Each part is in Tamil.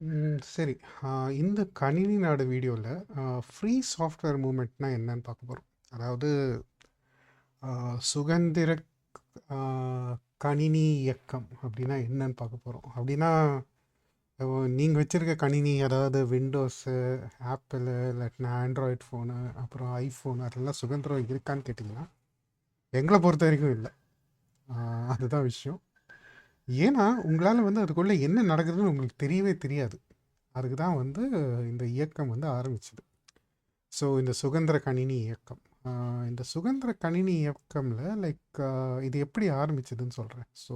ம். சரி. இந்த கணினி நாடு வீடியோல அ ஃப்ரீ சாஃப்ட்வேர் மூவ்மெண்ட்னா என்னன்னு பார்க்க போறோம். அதாவது அ அ கணினி இயக்கம் அப்படின்னா என்னன்னு பார்க்க போறோம். அப்படின்னா இப்போ நீங்க வச்சிருக்க கணினி அதாவது விண்டோஸு, ஆப்பிளு இல்லாட்டினா ஆண்ட்ராய்ட் ஃபோனு, அப்புறம் ஐஃபோன் அதெல்லாம் சுதந்திரம் இருக்கான்னு கேட்டிங்கன்னா, எங்கள பொறுத்தவரைக்கும் இல்ல. அ அதுதான் விஷயம். ஏன்னா, உங்களால் வந்து அதுக்குள்ளே என்ன நடக்குதுன்னு உங்களுக்கு தெரியவே தெரியாது. அதுக்கு தான் வந்து இந்த இயக்கம் வந்து ஆரம்பிச்சது. ஸோ இந்த சுதந்திர கணினி இயக்கம். இந்த சுதந்திர கணினி இயக்கமில் லைக் இது எப்படி ஆரம்பிச்சதுன்னு சொல்கிறேன் ஸோ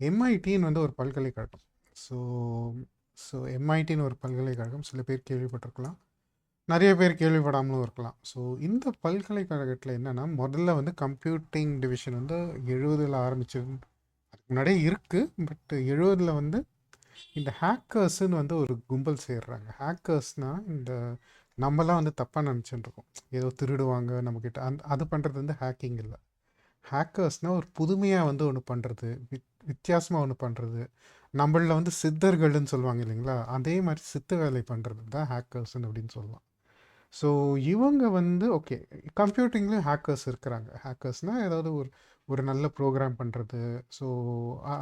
எம்ஐடின்னு வந்து ஒரு பல்கலைக்கழகம். ஸோ ஸோ எம்ஐடின்னு ஒரு பல்கலைக்கழகம். சில பேர் கேள்விப்பட்டிருக்கலாம். நிறைய பேர் கேள்விப்படாமலும் இருக்கலாம். ஸோ இந்த பல்கலைக்கழகத்தில் என்னென்னா முதல்ல வந்து கம்ப்யூட்டிங் டிவிஷன் வந்து 70ல ஆரம்பிச்சது. முன்னாடியே இருக்குது பட் 70ல வந்து இந்த ஹேக்கர்ஸுன்னு வந்து ஒரு கும்பல் சேர்றாங்க. ஹேக்கர்ஸ்னால் இந்த நம்மலாம் வந்து தப்பாக நினச்சிட்டுருக்கோம் ஏதோ திருடுவாங்க நம்மக்கிட்ட அந் அது பண்ணுறது வந்து ஹேக்கிங் இல்லை ஹேக்கர்ஸ்னால் ஒரு புதுமையாக வந்து ஒன்று பண்ணுறது வித் வித்தியாசமாக ஒன்று பண்ணுறது நம்மளில் வந்து சித்தர்கள்னு சொல்லுவாங்க இல்லைங்களா? அதே மாதிரி சித்து வேலை பண்ணுறது தான் ஹேக்கர்ஸ்ன்னு அப்படின்னு சொல்லலாம். ஸோ இவங்க வந்து ஓகே கம்ப்யூட்டிங்லேயும் ஹேக்கர்ஸ் இருக்கிறாங்க. ஹேக்கர்ஸ்னால் ஏதாவது ஒரு ஒரு நல்ல ப்ரோக்ராம் பண்ணுறது ஸோ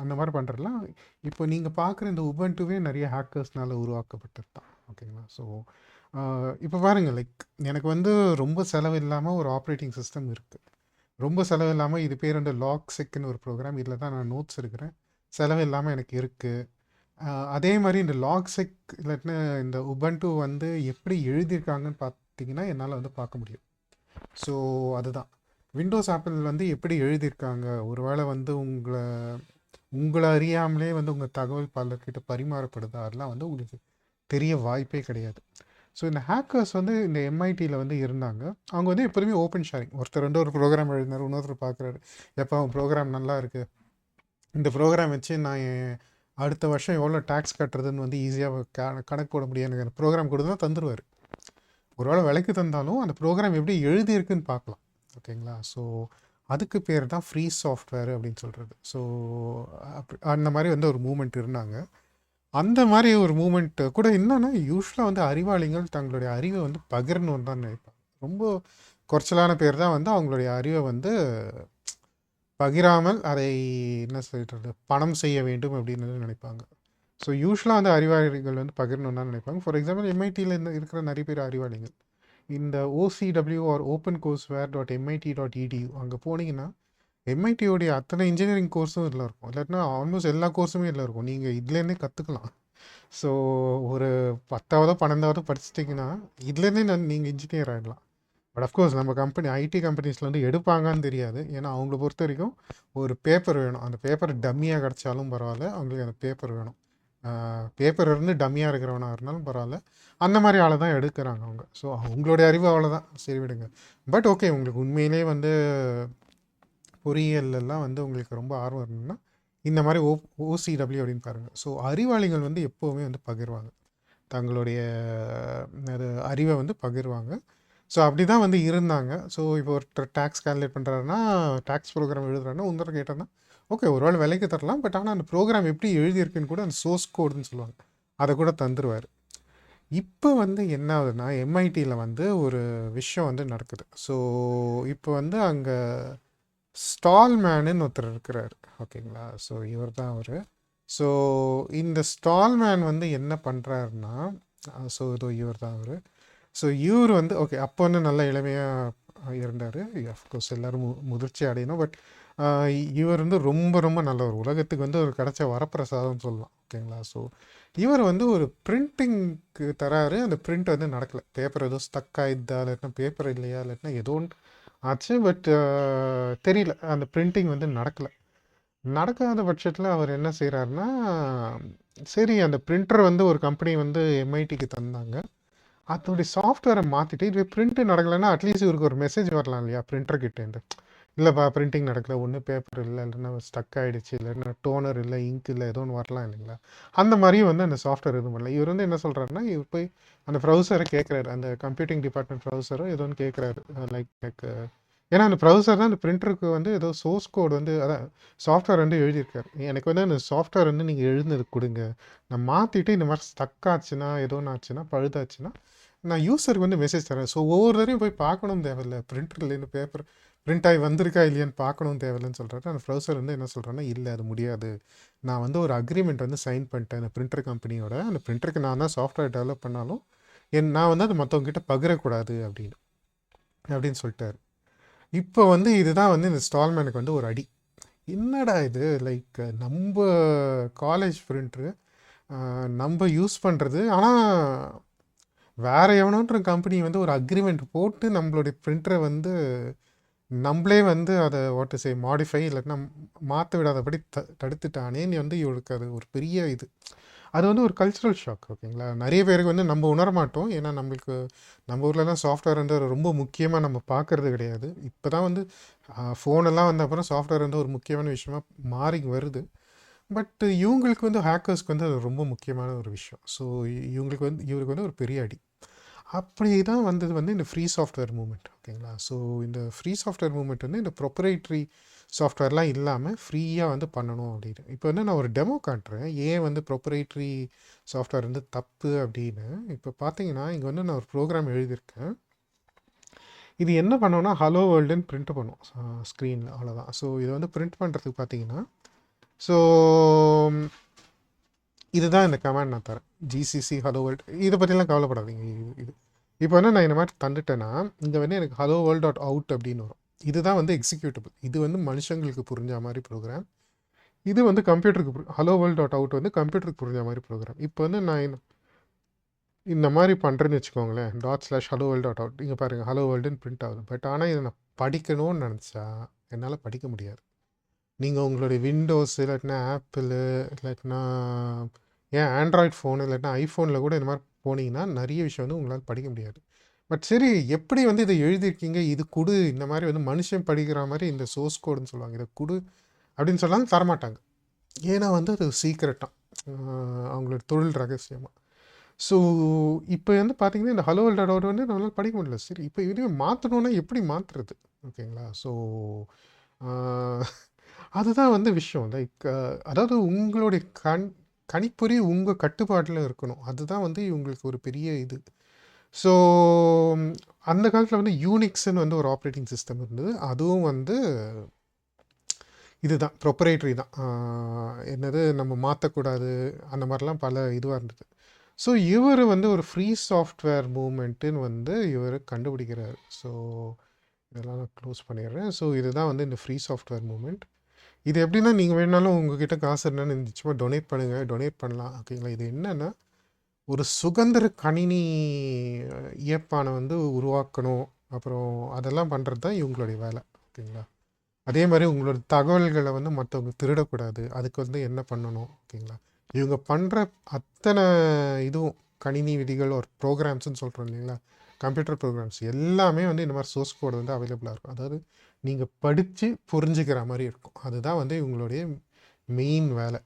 அந்த மாதிரி பண்ணுறதுலாம் இப்போ நீங்கள் பார்க்குற இந்த உபுண்டுவே நிறைய ஹேக்கர்ஸ்னால் உருவாக்கப்பட்டது தான். ஓகேங்களா? ஸோ இப்போ பாருங்கள் லைக் எனக்கு வந்து ரொம்ப செலவு இல்லாமல் ஒரு ஆப்ரேட்டிங் சிஸ்டம் இருக்குது ரொம்ப செலவு இல்லாமல் இது பேர் வந்து லாக் செக்குன்னு ஒரு ப்ரோக்ராம் இதில் தான் நான் நோட்ஸ் இருக்கிறேன் செலவு இல்லாமல் எனக்கு இருக்குது அதே மாதிரி இந்த லாக் செக் இல்லாட்டினா இந்த உபுண்டு வந்து எப்படி எழுதியிருக்காங்கன்னு பார்த்தீங்கன்னா, என்னால் வந்து பார்க்க முடியும். ஸோ அதுதான். விண்டோஸ், ஆப்பிள் வந்து எப்படி எழுதியிருக்காங்க? ஒருவேளை வந்து உங்களை உங்களை அறியாமலே வந்து உங்கள் தகவல் பலர்கிட்ட பரிமாறப்படுதா? அதெல்லாம் வந்து உங்களுக்கு தெரிய வாய்ப்பே கிடையாது. ஸோ இந்த ஹேக்கர்ஸ் வந்து இந்த எம்ஐடியில் வந்து இருந்தாங்க. அவங்க வந்து எப்போதுமே ஓப்பன் ஷேரிங். ஒருத்தர் வந்து ஒரு ப்ரோக்ராம் எழுதினாரு. இன்னொருத்தர் பார்க்குறாரு. எப்போ அவன் ப்ரோக்ராம் நல்லா இருக்குது இந்த ப்ரோக்ராம் வச்சு நான் என் அடுத்த வருஷம் எவ்வளோ டேக்ஸ் கட்டுறதுன்னு வந்து ஈஸியாக க கணக்கு போட முடியும். எனக்கு அந்த கொடுத்து தான் தந்துருவாரு. ஒரு வேளை விலைக்கு தந்தாலும் அந்த ப்ரோக்ராம் எப்படி எழுதியிருக்குன்னு பார்க்கலாம். ஓகேங்களா? ஸோ அதுக்கு பேர் தான் ஃப்ரீ சாஃப்ட்வேர் அப்படின்னு சொல்கிறது ஸோ அப் அந்த மாதிரி வந்து ஒரு மூமெண்ட் இருந்தாங்க. அந்த மாதிரி ஒரு மூமெண்ட் கூட என்னென்னா யூஸ்வலாக வந்து அறிவாளிகள் தங்களுடைய அறிவை வந்து பகிரணும்னு தான் நினைப்பாங்க. ரொம்ப குறைச்சலான பேர் தான் வந்து அவங்களுடைய அறிவை வந்து பகிராமல் அதை என்ன சொல்கிறது பணம் செய்ய வேண்டும் அப்படின்னு நினைப்பாங்க. ஸோ யூஸ்வலாக வந்து அறிவாளிகள் வந்து பகிரணும்னு தான் நினைப்பாங்க. ஃபார் எக்ஸாம்பிள் எம்ஐடியில் இந்த இருக்கிற நிறைய பேர் அறிவாளிகள். இந்த OCW or open courseware dot MIT dot edu அங்கே போனீங்கன்னா, எம்ஐடியோடைய அத்தனை இன்ஜினியரிங் கோர்ஸும் இல்லை இருக்கும். இல்லாட்டினா ஆல்மோஸ்ட் எல்லா கோர்ஸுமே இல்லை இருக்கும். நீங்கள் இதுலேருந்தே கற்றுக்கலாம் ஸோ ஒரு பத்தாவதோ பன்னெண்டாவதோ படிச்சிட்டிங்கன்னா இதுலேருந்தே நான் நீங்கள் இன்ஜினியர் ஆகிடலாம் பட் அஃப்கோர்ஸ் நம்ம கம்பெனி ஐடி கம்பெனிஸ்லேருந்து எடுப்பாங்கன்னு தெரியாது. ஏன்னா அவங்கள பொறுத்த வரைக்கும் ஒரு பேப்பர் வேணும். அந்த பேப்பர் டம்மியாக கிடச்சாலும் பரவாயில்ல அவங்களுக்கு அந்த பேப்பர் வேணும். பேப்பர் இருந்து டம்மியாக இருக்கிறவனாக இருந்தாலும் பரவாயில்ல அந்த மாதிரி ஆளை தான் எடுக்கிறாங்க அவங்க. ஸோ அவங்களுடைய அறிவு அவ்வளோதான். சரி விடுங்க. பட் ஓகே உங்களுக்கு உண்மையிலேயே வந்து பொறியியல்லாம் வந்து உங்களுக்கு ரொம்ப ஆர்வம் இருந்ததுன்னா, இந்த மாதிரி ஓ ஓசிடபிள்யூ அப்படின்னு பாருங்கள் ஸோ அறிவாளிகள் வந்து எப்போவுமே வந்து பகிர்வாங்க. தங்களுடைய அது அறிவை வந்து பகிர்வாங்க. ஸோ அப்டிதான் வந்து இருந்தாங்க. ஸோ இப்போ ஒருத்தர் டேக்ஸ் கால்குலேட் பண்ணுறாருன்னா டாக்ஸ் ப்ரோக்ராம் எழுதுறாருன்னா, இன்னொருத்தர் கேட்டார்னா, ஓகே ஒரு வேளை விலைக்கு தரலாம். பட் ஆனால் அந்த ப்ரோக்ராம் எப்படி எழுதியிருக்குன்னு கூட அந்த சோர்ஸ் கோடுன்னு சொல்லுவாங்க. அதை கூட தந்துருவார் இப்போ வந்து என்ன ஆகுதுன்னா, எம்ஐடியில் வந்து ஒரு விஷயம் வந்து நடக்குது. ஸோ இப்போ வந்து அங்கே ஸ்டால்மேனுன்னு ஒருத்தர் இருக்கிறாரு. ஓகேங்களா? ஸோ இவர் தான் அவர் ஸோ இந்த ஸ்டால்மேன் வந்து என்ன பண்ணுறாருன்னா ஸோ இதோ இவர் தான் அவர் ஸோ இவர் வந்து ஓகே அப்போ வந்து நல்ல இளமையாக இருந்தார் அஃப்கோர்ஸ் எல்லாரும் மு முதிர்ச்சி அடையணும். பட் இவர் வந்து ரொம்ப ரொம்ப நல்லவர். உலகத்துக்கு வந்து ஒரு கிடச்ச வரப்பிரசாதம்னு சொல்லலாம். ஓகேங்களா? ஸோ இவர் வந்து ஒரு பிரிண்டிங்க்கு தராரு. அந்த பிரிண்ட் வந்து நடக்கலை பேப்பர் ஏதோ ஸ்டக் ஆயிடுதா? இல்லாட்டினா பேப்பர் இல்லையா? இல்லாட்டினா ஏதோ ஆச்சு. பட் தெரியல. அந்த பிரிண்டிங் வந்து நடக்கலை நடக்காத பட்சத்தில் அவர் என்ன செய்கிறாருன்னா சரி அந்த பிரிண்டர் வந்து ஒரு கம்பெனி வந்து எம்ஐடிக்கு தந்தாங்க. அதனுடைய சாஃப்ட்வேரை மாற்றிட்டு இது பிரிண்ட்டு நடக்கலைன்னா அட்லீஸ்ட் இவருக்கு ஒரு மெசேஜ் வரலாம் இல்லையா? பிரிண்டர் கிட்டேருந்து. இல்லைப்பா பிரிண்டிங் நடக்கல. ஒன்று பேப்பர் இல்லை இல்லைன்னா ஸ்டக் ஆகிடுச்சு இல்லைன்னா டோனர் இல்லை இங்க் இல்லை ஏதோ ஒன்று வரலாம் இல்லைங்களா? அந்த மாதிரியும் வந்து அந்த சாஃப்ட்வேர் எதுவும் பண்ணல. இவர் வந்து என்ன சொல்கிறாருன்னா இவர் போய் அந்த ப்ரௌசரை கேட்குறாரு. அந்த கம்ப்யூட்டிங் டிபார்ட்மெண்ட் ப்ரௌசரோ ஏதோ கேட்குறாரு. லைக் லைக் ஏன்னா அந்த ப்ரௌசர் தான் அந்த பிரிண்டருக்கு வந்து ஏதோ சோர்ஸ் கோட் வந்து அதான் சாஃப்ட்வேர் வந்து எழுதியிருக்காரு எனக்கு வந்து அந்த சாஃப்ட்வேர் வந்து நீங்கள் எழுதுனது கொடுங்க நான் மாற்றிட்டு இந்த மாதிரி ஸ்டக் ஆச்சுன்னா ஏதோ ஒன்று ஆச்சுன்னா பழுதாச்சுன்னா நான் யூஸருக்கு வந்து மெசேஜ் தரேன். ஸோ ஒவ்வொரு தரையும் போய் பார்க்கணும் தேவையில்ல. இல்லைன்னு பேப்பர் பிரிண்ட் ஆகி வந்திருக்கா இல்லையான்னு பார்க்கணும் தேவையில்லைன்னு சொல்கிறாரு அந்த ப்ரௌசர் வந்து என்ன சொல்கிறேன்னா இல்லை அது முடியாது. நான் வந்து ஒரு அக்ரிமெண்ட் வந்து சைன் பண்ணிட்டேன் அந்த பிரிண்டர் கம்பெனியோட அந்த பிரிண்டருக்கு நான் தான் சாஃப்ட்வேர் டெவலப் பண்ணாலும் என் நான் வந்து அது மற்றவங்க கிட்ட பகிரக்கூடாது அப்படின்னு. அப்படின்னு சொல்லிட்டாரு. இப்போ வந்து இதுதான் வந்து இந்த ஸ்டால்மேனுக்கு வந்து ஒரு அடி. என்னடா இது? லைக் நம்ம காலேஜ் பிரிண்ட்ரு நம்ம யூஸ் பண்ணுறது ஆனால் வேற எவனோன்ற கம்பெனி வந்து ஒரு அக்ரிமெண்ட் போட்டு நம்மளுடைய பிரிண்டரை வந்து நம்மளே வந்து அதை வாட் சே மாடிஃபை இல்லைன்னா மாற்ற விடாதபடி த தடுத்துட்டானேன்னு வந்து இவளுக்கு அது ஒரு பெரிய இது. அது வந்து ஒரு கல்ச்சுரல் ஷாக் ஓகேங்களா நிறைய பேருக்கு வந்து நம்ம உணர மாட்டோம். ஏன்னா நம்மளுக்கு நம்ம ஊர்லலாம் சாஃப்ட்வேர் ரொம்ப முக்கியமாக நம்ம பார்க்குறது கிடையாது. இப்போ தான் வந்து ஃபோனெல்லாம் வந்த அப்புறம் சாஃப்ட்வேர் வந்து ஒரு முக்கியமான விஷயமா மாறி வருது. பட் இவங்களுக்கு வந்து ஹேக்கர்ஸ்க்கு வந்து அது ரொம்ப முக்கியமான ஒரு விஷயம். ஸோ இவங்களுக்கு வந்து இவருக்கு வந்து ஒரு பெரிய அடி. அப்படி தான் வந்தது வந்து இந்த ஃப்ரீ சாஃப்ட்வேர் மூமெண்ட் ஓகேங்களா ஸோ இந்த ஃப்ரீ சாஃப்ட்வேர் மூமெண்ட் வந்து இந்த ப்ரொப்பரேட்ரி சாஃப்ட்வேர்லாம் இல்லாமல் ஃப்ரீயாக வந்து பண்ணணும் அப்படின்னு. இப்போ வந்து நான் ஒரு டெமோ காட்டுறேன். ஏன் வந்து ப்ரொப்பரேட்ரி சாஃப்ட்வேர் வந்து தப்பு அப்படின்னு? இப்போ பார்த்தீங்கன்னா இங்கே வந்து நான் ஒரு ப்ரோக்ராம் எழுதியிருக்கேன். இது என்ன பண்ணோன்னா ஹலோ வேர்ல்டுன்னு பிரிண்ட் பண்ணும் ஸ்க்ரீனில் அவ்வளோதான் ஸோ இதை வந்து பிரிண்ட் பண்ணுறதுக்கு பார்த்தீங்கன்னா ஸோ இதுதான் இந்த கமாண்ட் நான் தரேன். ஜிசிசி ஹலோ வேர்ல்டு இதை பற்றிலாம் கவலைப்படாதீங்க இது இது. இப்போ வந்து நான் இந்த மாதிரி தந்துட்டேன்னா இங்கே வந்து எனக்கு ஹலோ வேர்ல்ட் டாட் அவுட் அப்படின்னு வரும். இதுதான் வந்து எக்ஸிக்யூட்டபிள் இது வந்து மனுஷங்களுக்கு புரிஞ்ச மாதிரி ப்ரோக்ராம் இது வந்து கம்ப்யூட்டருக்கு ஹலோ வேர்ல்ட் டாட் அவுட் வந்து கம்ப்யூட்டருக்கு புரிஞ்ச மாதிரி ப்ரோக்ராம் இப்போ வந்து நான் இந்த இந்த மாதிரி பண்ணுறேன்னு வச்சுக்கோங்களேன். Dot slash hello world dot out இங்கே பாருங்கள் ஹலோ வேர்ல்டுன்னு பிரிண்ட் ஆகுது. பட் ஆனால் இதை நான் படிக்கணும்னு நினச்சா என்னால் படிக்க முடியாது. நீங்கள் உங்களுடைய விண்டோஸ் இல்லாட்டினா ஆப்பிள் இல்லாட்டினா ஏன் ஆண்ட்ராய்ட் ஃபோனு இல்லாட்டினா ஐஃபோனில் கூட இந்த மாதிரி போனீங்கன்னா நிறைய விஷயம் வந்து உங்களால் படிக்க முடியாது. பட் சரி எப்படி வந்து இதை எழுதியிருக்கீங்க? இது கொடு இந்த மாதிரி வந்து மனுஷன் படிக்கிற மாதிரி இந்த சோர்ஸ் கோடுன்னு சொல்லுவாங்க. இதை கொடு அப்படின்னு சொன்னாலும் தரமாட்டாங்க. ஏன்னா வந்து அது சீக்கிரட்டாக அவங்களோட தொழில் ரகசியமாக ஸோ இப்போ வந்து பார்த்தீங்கன்னா இந்த ஹலோ டாட் வந்து நம்மளால் படிக்க முடியல. சரி இப்போ இதையும் மாற்றணுன்னா எப்படி மாற்றுறது ஓகேங்களா? ஸோ அதுதான் வந்து விஷயம். லைக் அதாவது உங்களுடைய கண் கணிப்பொறி உங்கள் கட்டுப்பாட்டில் இருக்கணும். அதுதான் வந்து இவங்களுக்கு ஒரு பெரிய இது. ஸோ அந்த காலத்தில் வந்து யூனிக்ஸ்னு வந்து ஒரு ஆப்ரேட்டிங் சிஸ்டம் இருந்தது. அதுவும் வந்து இதுதான் ப்ரொப்பரேட்ரி தான். என்னது நம்ம மாற்றக்கூடாது அந்த மாதிரிலாம் பல இதுவாக இருந்தது. ஸோ இவர் வந்து ஒரு ஃப்ரீ சாஃப்ட்வேர் மூமெண்ட்டுன்னு வந்து இவர் கண்டுபிடிக்கிறார். ஸோ இதெல்லாம் நான் க்ளோஸ் பண்ணிடுறேன். ஸோ இதுதான் வந்து இந்த ஃப்ரீ சாஃப்ட்வேர் மூமெண்ட் இது எப்படின்னா நீங்கள் வேணாலும் உங்ககிட்ட காசு என்னென்னு இருந்துச்சுமா டொனேட் பண்ணுங்கள் டொனேட் பண்ணலாம். ஓகேங்களா இது என்னென்னா ஒரு சுதந்திர கணினி இயப்பானை வந்து உருவாக்கணும். அப்புறம் அதெல்லாம் பண்ணுறது தான் இவங்களுடைய வேலை. ஓகேங்களா அதே மாதிரி உங்களோட தகவல்களை வந்து மற்றவங்க திருடக்கூடாது. அதுக்கு வந்து என்ன பண்ணணும்? ஓகேங்களா இவங்க பண்ணுற அத்தனை இதுவும் கணினி விதிகள் ஒரு ப்ரோக்ராம்ஸ்னு சொல்கிறோம் இல்லைங்களா? கம்ப்யூட்டர் ப்ரோக்ராம்ஸ் எல்லாமே வந்து இந்த மாதிரி சோர்ஸ் கோடு வந்து அவைலபிளாக இருக்கும். அதாவது நீங்கள் படித்து புரிஞ்சுக்கிற மாதிரி இருக்கும். அதுதான் வந்து இவங்களுடைய மெயின் வேலை.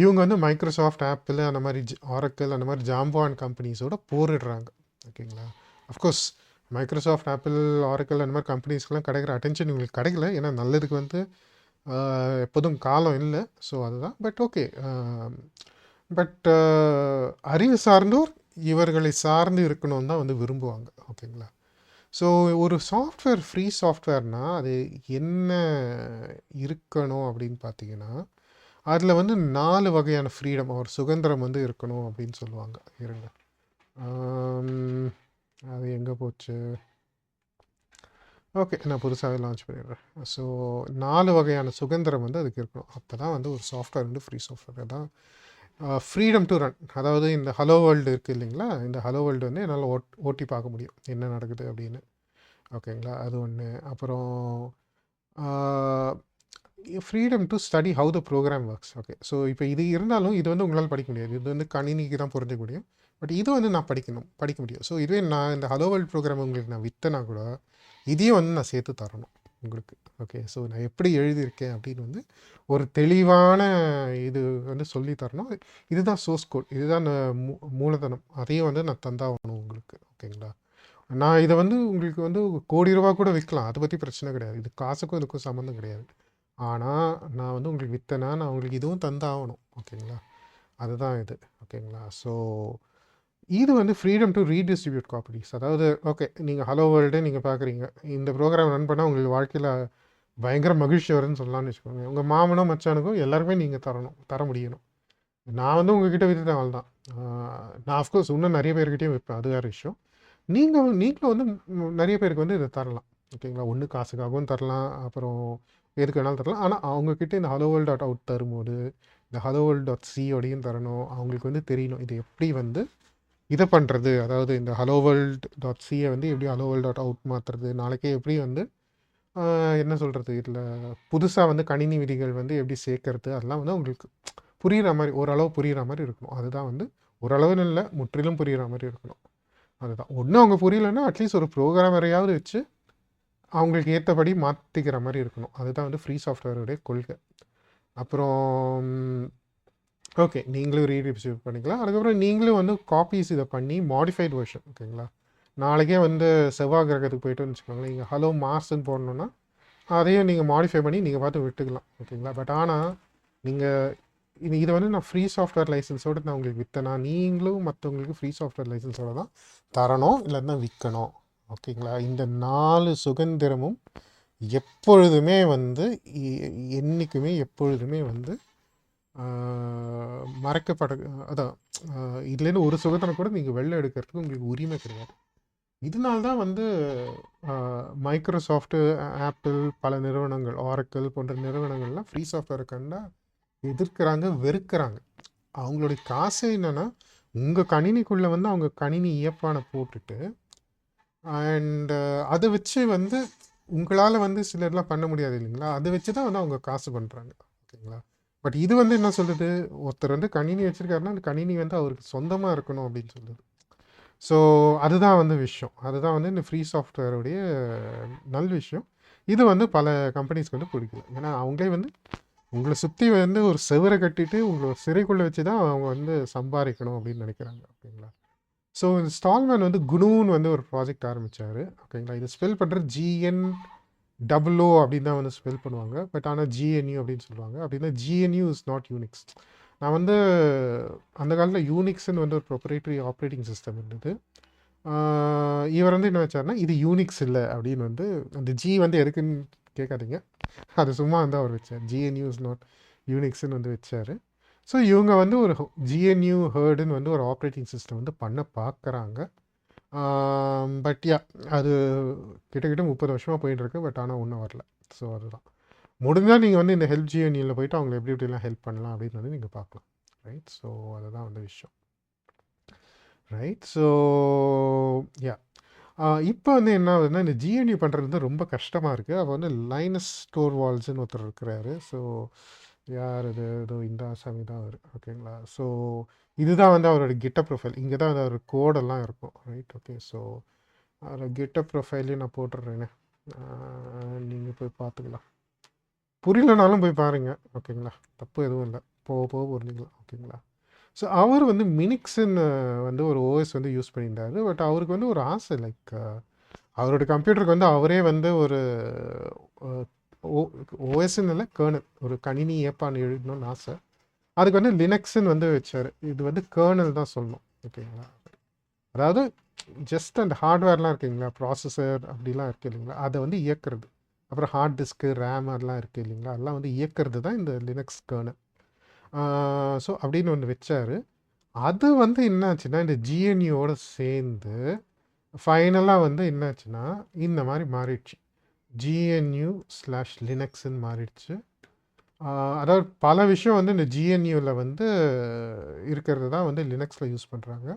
இவங்க வந்து மைக்ரோசாஃப்ட் ஆப்பிள் அந்த மாதிரி ஆரக்கல் அந்த மாதிரி ஜாம்பான் கம்பெனிஸோட போரிடுறாங்க. ஓகேங்களா? அஃப்கோர்ஸ் மைக்ரோசாஃப்ட் ஆப்பிள் ஆரக்கல் அந்த மாதிரி கம்பெனிஸ்க்கெலாம் கிடைக்கிற அட்டென்ஷன் இவங்களுக்கு கிடைக்கல. ஏன்னா நல்லதுக்கு வந்து எப்போதும் காலம் இல்லை. ஸோ அதுதான். பட் ஓகே பட் அறிவு சார்ந்தோர் இவர்களை சார்ந்து இருக்கணும்னு தான் வந்து விரும்புவாங்க. ஓகேங்களா? ஸோ ஒரு சாஃப்ட்வேர் ஃப்ரீ சாஃப்ட்வேர்னால் அது என்ன இருக்கணும் அப்படின்னு பார்த்தீங்கன்னா அதில் வந்து நாலு வகையான ஃப்ரீடம் ஒரு சுதந்திரம் வந்து இருக்கணும் அப்படின்னு சொல்லுவாங்க. இருங்க. அது எங்கே போச்சு? ஓகே நான் புதுசாகவே லான்ச் பண்ணிடுறேன். ஸோ நாலு வகையான சுதந்திரம் வந்து அதுக்கு இருக்கணும். அப்போ தான் வந்து ஒரு சாஃப்ட்வேர் வந்து ஃப்ரீ சாஃப்ட்வேர் தான் ஃப்ரீடம் டு ரன் அதாவது இந்த ஹலோ வேர்ல்டு இருக்குது இல்லைங்களா? இந்த ஹலோ வேர்ல்டு வந்து என்னால் ஓட் ஓட்டி பார்க்க முடியும். என்ன நடக்குது அப்படின்னு. ஓகேங்களா? அது ஒன்று அப்புறம் freedom to study how the program works okay so இப்போ இது இருந்தாலும் இது வந்து உங்களால் படிக்க முடியாது. இது வந்து கணினிக்கு தான் புரிஞ்சிக்க முடியும். பட் இது வந்து நான் படிக்கணும். படிக்க முடியும். ஸோ இதுவே நான் இந்த ஹலோ வேர்ல்டு ப்ரோக்ராம் உங்களுக்கு நான் விற்றுனா கூட இதையும் வந்து நான் சேர்த்து தரணும். உங்களுக்கு ஓகே ஸோ நான் எப்படி எழுதியிருக்கேன் அப்படின்னு வந்து ஒரு தெளிவான இது வந்து சொல்லி தரணும் இதுதான் சோர்ஸ் கோட் இதுதான் மூலதனம் அதையும் வந்து நான் தந்தாகணும் உங்களுக்கு ஓகேங்களா நான் இதை வந்து உங்களுக்கு வந்து கோடி ரூபா கூட விற்கலாம் அதை பற்றி பிரச்சனை கிடையாது. இது காசுக்கும் இதுக்கும் சம்மந்தம் கிடையாது. ஆனால் நான் வந்து உங்களுக்கு விற்றேன்னா நான் உங்களுக்கு இதுவும் தந்தாகணும். ஓகேங்களா? அதுதான் இது. ஓகேங்களா? ஸோ, இது வந்து ஃப்ரீடம் டு ரீடிஸ்ட்ரிபியூட் காப்பீஸ். அதாவது ஓகே, நீங்கள் ஹலோ வேர்ல்டே நீங்கள் பார்க்குறீங்க. இந்த ப்ரோக்ராம் ரன் பண்ணால் உங்களுக்கு வாழ்க்கையில் பயங்கர மகிழ்ச்சி வரும்னு சொல்லலாம்னு வச்சுக்கோங்க. உங்கள் மாமனோ, மச்சானுக்கும் எல்லாருமே நீங்கள் தரணும். தர முடியணும். நான் வந்து உங்ககிட்ட வித்துட்டேன் அவ்வளதான். தான் நான் அஃப்கோர்ஸ் இன்னும் நிறைய பேர்கிட்டையும் விற்பேன் அது வேறு விஷயம். நீங்கள் நீங்களும் வந்து நிறைய பேருக்கு வந்து இதை தரலாம். ஓகேங்களா? ஒன்று காசுக்காகவும் தரலாம். அப்புறம் எதுக்கு வேணாலும் தரலாம். ஆனால் அவங்கக்கிட்ட இந்த ஹலோ வேர்ல்ட் டாட் அவுட் தரும்போது, இந்த ஹலோ வேர்ல்ட் டாட் சியோடையும் தரணும். அவங்களுக்கு வந்து தெரியணும். இது எப்படி வந்து இதை பண்ணுறது அதாவது இந்த ஹலோ வேர்ல்ட் டாட் சியை வந்து எப்படி ஹலோ வேர்ல்ட் டாட் அவுட் மாற்றுறது நாளைக்கே எப்படி வந்து என்ன சொல்கிறது இதில் புதுசாக வந்து கணினி விதிகள் வந்து எப்படி சேர்க்கறது? அதெல்லாம் வந்து உங்களுக்கு புரிகிற மாதிரி ஓரளவு புரிகிற மாதிரி இருக்கணும். அதுதான் வந்து ஓரளவுன்னு இல்லை முற்றிலும் புரிகிற மாதிரி இருக்கணும். அதுதான். ஒன்றும் அவங்க புரியலன்னா, அட்லீஸ்ட் ஒரு ப்ரோக்ராமரையாவது வச்சு, அவங்களுக்கு ஏற்றபடி மாற்றிக்கிற மாதிரி இருக்கணும். அதுதான் வந்து ஃப்ரீ சாஃப்ட்வேருடைய கொள்கை. அப்புறம் ஓகே. நீங்களும் ரீடிஸ்ட்ரிபியூட் பண்ணிக்கலாம். அதுக்கப்புறம் நீங்களும் வந்து காப்பீஸ் இதை பண்ணி மாடிஃபைட் வெர்ஷன் ஓகேங்களா? நாளைக்கே வந்து செவ்வாய் கிரகத்துக்கு போயிட்டோம்னு வச்சுக்கோங்களேன். நீங்கள் ஹலோ மார்ஸ்ன்னு போடணுன்னா அதையும் நீங்கள் மாடிஃபை பண்ணி நீங்கள் பார்த்து விட்டுக்கலாம். ஓகேங்களா? பட் ஆனால் நீங்கள் இது இதை வந்து நான் ஃப்ரீ சாஃப்ட்வேர் லைசென்ஸோட நான் உங்களுக்கு விற்றேனா நீங்களும் மற்றவங்களுக்கு ஃப்ரீ சாஃப்ட்வேர் லைசன்ஸோடு தான் தரணும். இல்லைன்னா விற்கணும் ஓகேங்களா? இந்த நாலு சுதந்திரமும் எப்பொழுதுமே வந்து என்றைக்குமே எப்பொழுதுமே வந்து மறைக்கப்பட அதான் இதுலேருந்து ஒரு சுதந்திரம் கூட நீங்கள் வெளில எடுக்கிறதுக்கு உங்களுக்கு உரிமை கிடையாது. இதனால்தான் வந்து அ மைக்ரோசாஃப்ட், ஆப்பிள் பல நிறுவனங்கள், ஆரக்கிள் போன்ற நிறுவனங்கள்லாம் ஃப்ரீ சாஃப்ட்வேர் கண்டா எதிர்க்கிறாங்க, வெறுக்கிறாங்க. அவங்களுடைய காசே என்னன்னா, உங்கள் கணினிக்குள்ளே வந்து அவங்க கணினி இயப்பான போட்டுட்டு, அண்ட் அதை வச்சு வந்து உங்களால் வந்து சிலர்லாம் பண்ண முடியாது இல்லைங்களா? அதை வச்சு தான் வந்து அவங்க காசு பண்ணுறாங்க ஓகேங்களா? பட் இது வந்து என்ன சொல்லுது? ஒருத்தர் வந்து கணினி வச்சிருக்காருன்னா, அந்த கணினி வந்து அவருக்கு சொந்தமாக இருக்கணும் அப்படின்னு சொல்லுது. ஸோ, அதுதான் வந்து விஷயம். அதுதான் வந்து இந்த ஃப்ரீ சாஃப்ட்வேருடைய நல் விஷயம். இது வந்து பல கம்பெனிஸ்க்கு வந்து பிடிக்கல. ஏன்னா, அவங்களே வந்து உங்களை சுற்றி வந்து ஒரு செவரை கட்டிட்டு, உங்களை சிறைக்குள்ளே வச்சு தான் அவங்க வந்து சம்பாதிக்கணும் அப்படின்னு நினைக்கிறாங்க ஓகேங்களா? ஸோ, ஸ்டால்மேன் வந்து குனூன்னு வந்து ஒரு ப்ராஜெக்ட் ஆரம்பித்தார் ஓகேங்களா? இது ஸ்பெல் பண்ணுற ஜிஎன் டபுள் ஓ அப்படின்னு தான் வந்து ஸ்பெல் பண்ணுவாங்க. பட் ஆனால் ஜிஎன்யூ அப்படின்னு சொல்லுவாங்க. அப்படின்னா ஜிஎன்யூ இஸ் நாட் யூனிக்ஸ். நான் வந்து அந்த காலத்தில் யூனிக்ஸ்ன்னு வந்து ஒரு ப்ரொப்ரேட்டரி ஆப்ரேட்டிங் சிஸ்டம் இருந்தது. இவர் வந்து என்ன வச்சாருன்னா, இது யூனிக்ஸ் இல்லை அப்படின்னு வந்து அந்த ஜி வந்து எதுக்குன்னு கேட்காதீங்க. அது சும்மா வந்து அவர் வச்சார் ஜிஎன்யூ இஸ் நாட் யூனிக்ஸ்ன்னு வந்து வச்சார் ஸோ, இவங்க வந்து ஒரு ஜிஎன்யூ ஹேர்டுன்னு வந்து ஒரு ஆப்ரேட்டிங் சிஸ்டம் வந்து பண்ண பார்க்குறாங்க. பட் யா அது கிட்டக்கிட்ட முப்பது வருஷமாக போயிட்டுருக்கு பட் ஆனால் ஒன்றும் வரல. ஸோ, அதுதான். முடிஞ்சால் நீங்கள் வந்து இந்த ஹெல்ப் ஜிஎன்இயில் போயிட்டு அவங்களை எப்படி எப்படிலாம் ஹெல்ப் பண்ணலாம் அப்படின்னு வந்து நீங்கள் பார்க்கலாம். ரைட்? ஸோ, அதுதான் வந்து விஷயம். ரைட்? ஸோ, யா இப்போ வந்து என்ன ஆகுதுன்னா, இந்த ஜிஎன்யூ பண்ணுறது வந்து ரொம்ப கஷ்டமாக இருக்குது அவர் வந்து லைனஸ் ஸ்டோர் வால்ஸ்ன்னு ஒருத்தர் இருக்கிறாரு. ஸோ, யார் அது ஏதோ இந்த ஆசாமி தான் அவர் ஓகேங்களா? ஸோ, இதுதான் வந்து அவரோட கிட்ட ப்ரொஃபைல். இங்கே தான் வந்து அவர் கோடெல்லாம் இருக்கும். ரைட்? ஓகே. ஸோ, அவரோட கிட்ட ப்ரொஃபைலையும் நான் போட்டுடுறேனே நீங்கள் போய் பார்த்துக்கலாம். புரியலனாலும் போய் பாருங்கள் ஓகேங்களா? தப்பு எதுவும் இல்லை போக போக புரிஞ்சுக்கலாம். ஓகேங்களா? ஸோ, அவர் வந்து மினிக்ஸ்ன்னு வந்து ஒரு ஓஎஸ் வந்து யூஸ் பண்ணியிருந்தாரு. பட் அவருக்கு வந்து ஒரு ஆசை லைக் அவரோட கம்ப்யூட்டருக்கு வந்து அவரே வந்து ஒரு ஓ ஓஎஸ்ன்னு இல்லை கேர்னல் ஒரு கணினி ஏப்பான்னு எழுதணும்னு ஆசை. அதுக்கு வந்து லினக்ஸ்ன்னு வந்து வச்சார் இது வந்து கேர்னல் தான் சொல்லணும். ஓகேங்களா? அதாவது ஜஸ்ட் அந்த ஹார்ட்வேர்லாம் இருக்குங்களா? ப்ராசஸர் அப்படிலாம் இருக்கு இல்லைங்களா? அதை வந்து இயக்குறது. அப்புறம் ஹார்ட் டிஸ்க்கு, ரேம் அதெல்லாம் இருக்குது இல்லைங்களா? அதெல்லாம் வந்து இயக்குறது தான் இந்த லினக்ஸ் கேர்னல் ஸோ, அப்படின்னு ஒன்று வச்சார் அது வந்து என்னாச்சுன்னா இந்த ஜிஎன்யூவோட சேர்ந்து ஃபைனலாக வந்து என்னாச்சுன்னா இந்த மாதிரி மாறிடுச்சு. ஜிஎன்யூ ஸ்லாஷ் லினக்ஸ்ன்னு மாறிடுச்சு. அதாவது பல விஷயம் வந்து இந்த ஜிஎன்யூவில் வந்து இருக்கிறது தான் வந்து லினக்ஸில் யூஸ் பண்ணுறாங்க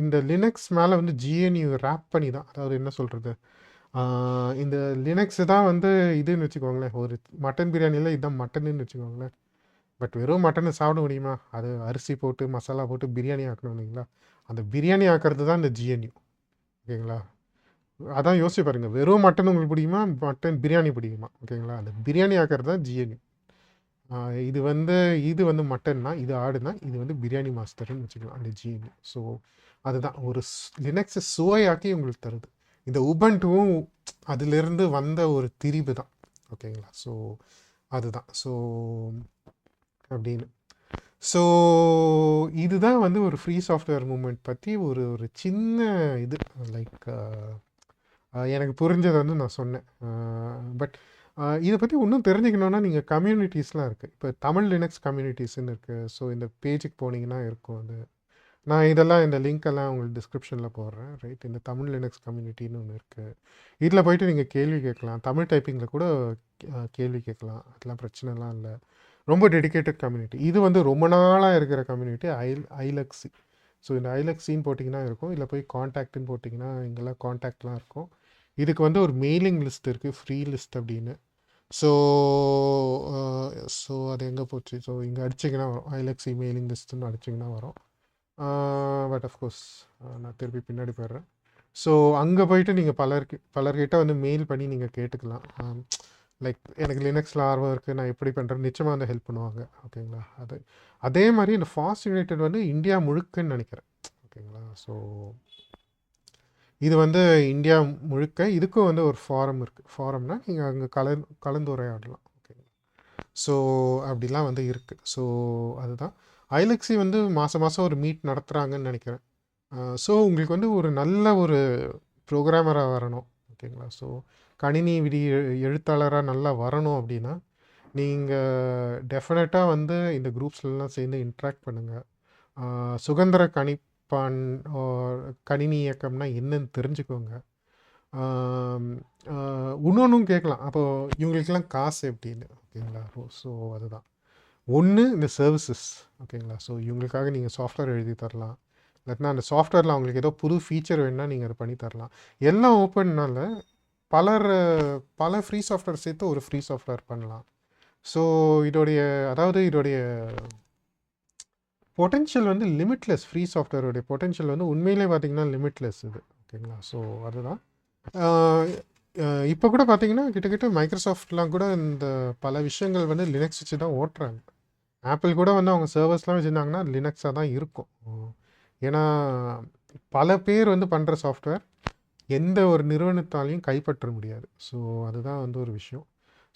இந்த லினக்ஸ் மேலே வந்து ஜிஎன்யூ ராப் பண்ணி தான் அதாவது என்ன சொல்கிறது இந்த லினக்ஸ் தான் வந்து இதுன்னு வச்சுக்கோங்களேன். ஒரு மட்டன் பிரியாணியில் இதுதான் மட்டனுன்னு வச்சுக்கோங்களேன். பட் வெறும் மட்டனை சாப்பிட முடியுமா? அது அரிசி போட்டு, மசாலா போட்டு பிரியாணி ஆக்கணும் இல்லைங்களா? அந்த பிரியாணி ஆக்கிறது தான் இந்த ஜிஎன்யூ. ஓகேங்களா? அதான் யோசிச்சு பாருங்கள் வெறும் மட்டன் உங்களுக்கு பிடிக்குமா? மட்டன் பிரியாணி பிடிக்குமா? ஓகேங்களா? அந்த பிரியாணி ஆக்கிறது தான் ஜிஎன் இது வந்து இது வந்து மட்டன்னா இது ஆடுனா இது வந்து பிரியாணி மாஸ்டர்னு வச்சுக்கலாம். அந்த ஜிஎன் ஸோ அதுதான். ஒரு லினக்ஸை சுவையாக்கி உங்களுக்கு தருது. இந்த உபன்ட்டுவும் அதிலிருந்து வந்த ஒரு திரிவு தான். ஓகேங்களா? ஸோ அதுதான். ஸோ அப்படின்னு. ஸோ இதுதான் வந்து ஒரு ஃப்ரீ சாஃப்ட்வேர் மூமெண்ட் பற்றி ஒரு ஒரு சின்ன இது. லைக் எனக்கு புரிஞ்சதை வந்து நான் சொன்னேன். பட் இதை பற்றி இன்னும் தெரிஞ்சுக்கணுன்னா நீங்கள் கம்யூனிட்டிஸ்லாம் இருக்குது இப்போ தமிழ் லினக்ஸ் கம்யூனிட்டிஸ்ன்னு இருக்குது ஸோ இந்த பேஜுக்கு போனீங்கன்னா இருக்கும் அது. நான் இதெல்லாம் இந்த லிங்க் எல்லாம் உங்களுக்கு டிஸ்கிரிப்ஷனில் போடுறேன். ரைட்? இந்த தமிழ் லினக்ஸ் கம்யூனிட்டின்னு ஒன்று இருக்குது இதில் போயிட்டு நீங்கள் கேள்வி கேட்கலாம். தமிழ் டைப்பிங்கில் கூட கேள்வி கேட்கலாம். அதெல்லாம் பிரச்சனைலாம் இல்லை. ரொம்ப டெடிகேட்டட் கம்யூனிட்டி இது வந்து ரொம்ப நாளாக இருக்கிற கம்யூனிட்டி ஐ ஐலக்ஸி. ஸோ இந்த ஐலக்ஸின்னு போட்டிங்கன்னா இருக்கும். இல்லை போய் காண்டாக்ட்னு போட்டிங்கன்னா இங்கெல்லாம் காண்டாக்ட்லாம் இருக்கும். இதுக்கு வந்து ஒரு மெயிலிங் லிஸ்ட் இருக்குது ஃப்ரீ லிஸ்ட் அப்படின்னு. ஸோ ஸோ uh, அது எங்கே போச்சு? ஸோ இங்கே அடிச்சிங்கன்னா வரும். ஐலக்ஸி மெயிலிங் லிஸ்ட்டுன்னு அடிச்சிங்கன்னா வரும். Uh, பட் அஃப்கோர்ஸ் uh, நான் திருப்பி பின்னாடி போயிடுறேன். ஸோ அங்கே போயிட்டு நீங்கள் பலருக்கு பலர்கிட்ட வந்து மெயில் பண்ணி நீங்கள் கேட்டுக்கலாம். Um, லைக் எனக்கு லினக்ஸில் ஆர்வம் இருக்குது நான் எப்படி பண்ணுறேன் நிச்சயமாக வந்து ஹெல்ப் பண்ணுவாங்க. ஓகேங்களா அது அதே மாதிரி இந்த ஃபாஸ்ட் யுனைடெட் வந்து இந்தியா முழுக்கன்னு நினைக்கிறேன். ஓகேங்களா ஸோ இது வந்து இந்தியா முழுக்க இதுக்கும் வந்து ஒரு ஃபாரம் இருக்குது ஃபாரம்னா நீங்கள் அங்கே கலந் கலந்துரையாடலாம் ஓகேங்களா ஸோ அப்படிலாம் வந்து இருக்குது ஸோ அதுதான். ஐலக்ஸி வந்து மாதம் மாதம் ஒரு மீட் நடத்துகிறாங்கன்னு நினைக்கிறேன். ஸோ உங்களுக்கு வந்து ஒரு நல்ல ஒரு ப்ரோக்ராமராக வரணும். ஓகேங்களா ஸோ கணினி விடி எழுத்தாளராக நல்லா வரணும் அப்படின்னா நீங்கள் டெஃபினட்டாக வந்து இந்த குரூப்ஸ்லாம் சேர்ந்து இன்ட்ராக்ட் பண்ணுங்கள் சுதந்திர கணி or கணினி இயக்கம்னா என்னன்னு தெரிஞ்சுக்கோங்க. இன்னொன்றும் கேட்கலாம். அப்போது இவங்களுக்கெல்லாம் காசு எப்படின்னு ஓகேங்களா? ஸோ அதுதான். ஒன்று இந்த சர்வீசஸ் ஓகேங்களா? ஸோ இவங்களுக்காக நீங்கள் சாஃப்ட்வேர் எழுதி தரலாம். இல்லாட்டினா அந்த சாஃப்ட்வேரில் அவங்களுக்கு ஏதோ புது ஃபீச்சர் வேணுன்னா நீங்கள் அதை பண்ணி தரலாம். எல்லாம் ஓப்பன்னால பலர் பல ஃப்ரீ சாஃப்ட்வேர் சேர்த்து ஒரு ஃப்ரீ சாஃப்ட்வேர் பண்ணலாம். ஸோ இதோடைய அதாவது இதோடைய பொட்டென்ஷியல் வந்து லிமிட்லெஸ் ஃப்ரீ சாஃப்ட்வேருடைய பொட்டென்ஷியல் வந்து உண்மையிலே பார்த்திங்கன்னா லிமிட்லெஸ் இது. ஓகேங்களா? ஸோ அதுதான். இப்போ கூட பார்த்தீங்கன்னா கிட்டத்தட்ட மைக்ரோசாஃப்ட்லாம் கூட இந்த பல விஷயங்கள் வந்து லினக்ஸ் வச்சு தான் ஓட்டுறாங்க. ஆப்பிள் கூட வந்து அவங்க சர்வர்ஸ்லாம் வச்சுருந்தாங்கன்னா லினக்ஸாக தான் இருக்கும். ஏன்னா பல பேர் வந்து பண்ணுற சாஃப்ட்வேர் எந்த ஒரு நிறுவனத்தாலையும் கைப்பற்ற முடியாது. ஸோ அதுதான் வந்து ஒரு விஷயம்.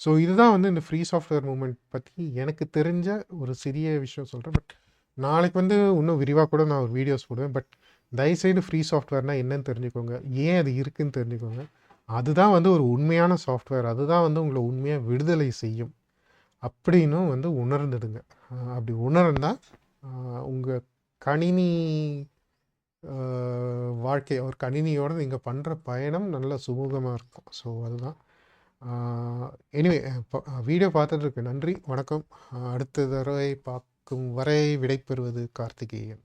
ஸோ இதுதான் வந்து இந்த ஃப்ரீ சாஃப்ட்வேர் மூமெண்ட் பற்றி எனக்கு தெரிஞ்ச ஒரு சிறிய விஷயம் சொல்கிறேன் பட் நாளைக்கு வந்து இன்னும் விரிவாக கூட நான் ஒரு வீடியோஸ் போடுவேன். பட் தயவுசெய்து ஃப்ரீ சாஃப்ட்வேர்னால் என்னன்னு தெரிஞ்சுக்கோங்க. ஏன் அது இருக்குன்னு தெரிஞ்சுக்கோங்க. அதுதான் வந்து ஒரு உண்மையான சாஃப்ட்வேர் அதுதான் வந்து உங்களை உண்மையாக விடுதலை செய்யும். அப்படின்னும் வந்து உணர்ந்துடுங்க. அப்படி உணர்ந்தால் உங்கள் கணினி வாழ்க்கை ஒரு கணினியோட நீங்கள் பண்ணுற பயணம் நல்ல சுமூகமாக இருக்கும். ஸோ அதுதான். எனிவே வீடியோ பார்த்ததுக்கு நன்றி வணக்கம். அடுத்த தடவை பார்ப்போம். வரை விடைபெறுவது கார்த்திகேயன்.